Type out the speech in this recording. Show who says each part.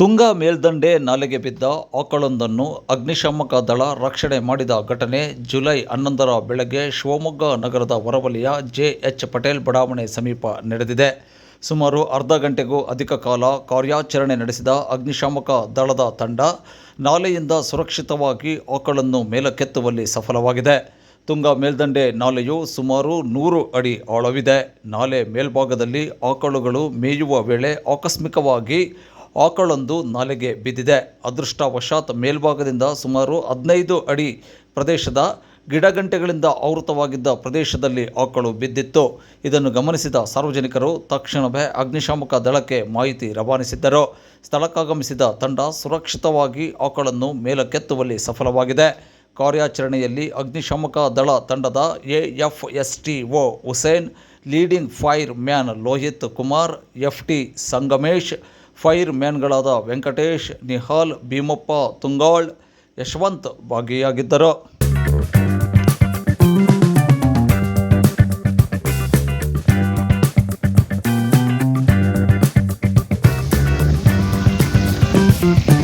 Speaker 1: ತುಂಗಾ ಮೇಲ್ದಂಡೆ ನಾಲೆಗೆ ಬಿದ್ದ ಆಕಳೊಂದನ್ನು ಅಗ್ನಿಶಾಮಕ ದಳ ರಕ್ಷಣೆ ಮಾಡಿದ ಘಟನೆ ಜುಲೈ ಹನ್ನೊಂದರ ಬೆಳಗ್ಗೆ ಶಿವಮೊಗ್ಗ ನಗರದ ಹೊರವಲಯ ಜೆ ಎಚ್ ಪಟೇಲ್ ಬಡಾವಣೆ ಸಮೀಪ ನಡೆದಿದೆ. ಸುಮಾರು ಅರ್ಧ ಗಂಟೆಗೂ ಅಧಿಕ ಕಾಲ ಕಾರ್ಯಾಚರಣೆ ನಡೆಸಿದ ಅಗ್ನಿಶಾಮಕ ದಳದ ತಂಡ ನಾಲೆಯಿಂದ ಸುರಕ್ಷಿತವಾಗಿ ಆಕಳನ್ನು ಮೇಲಕ್ಕೆತ್ತುವಲ್ಲಿ ಸಫಲವಾಗಿದೆ. ತುಂಗ ಮೇಲ್ದಂಡೆ ನಾಲೆಯು ಸುಮಾರು ನೂರು ಅಡಿ ಆಳವಿದೆ. ನಾಲೆ ಮೇಲ್ಭಾಗದಲ್ಲಿ ಆಕಳುಗಳು ಮೇಯುವ ವೇಳೆ ಆಕಸ್ಮಿಕವಾಗಿ ಆಕಳೊಂದು ನಾಲೆಗೆ ಬಿದ್ದಿದೆ. ಅದೃಷ್ಟವಶಾತ್ ಮೇಲ್ಭಾಗದಿಂದ ಸುಮಾರು ಹದಿನೈದು ಅಡಿ ಪ್ರದೇಶದ ಗಿಡಗಂಟೆಗಳಿಂದ ಆವೃತವಾಗಿದ್ದ ಪ್ರದೇಶದಲ್ಲಿ ಆಕಳು ಬಿದ್ದಿತ್ತು. ಇದನ್ನು ಗಮನಿಸಿದ ಸಾರ್ವಜನಿಕರು ತಕ್ಷಣವೇ ಅಗ್ನಿಶಾಮಕ ದಳಕ್ಕೆ ಮಾಹಿತಿ ರವಾನಿಸಿದ್ದರು. ಸ್ಥಳಕ್ಕಾಗಮಿಸಿದ ತಂಡ ಸುರಕ್ಷಿತವಾಗಿ ಆಕಳನ್ನು ಮೇಲಕ್ಕೆತ್ತುವಲ್ಲಿ ಸಫಲವಾಗಿದೆ. ಕಾರ್ಯಾಚರಣೆಯಲ್ಲಿ ಅಗ್ನಿಶಾಮಕ ದಳ ತಂಡದ F S T O Hussain, leading fireman Lohith Kumar, F T Sangamesh fire ಮ್ಯಾನ್ಗಳಾದ ವೆಂಕಟೇಶ್ ನಿಹಾಲ್ ಭೀಮಪ್ಪ ತುಂಗಾಳ್ ಯಶವಂತ್ ಭಾಗಿಯಾಗಿದ್ದರು. thank you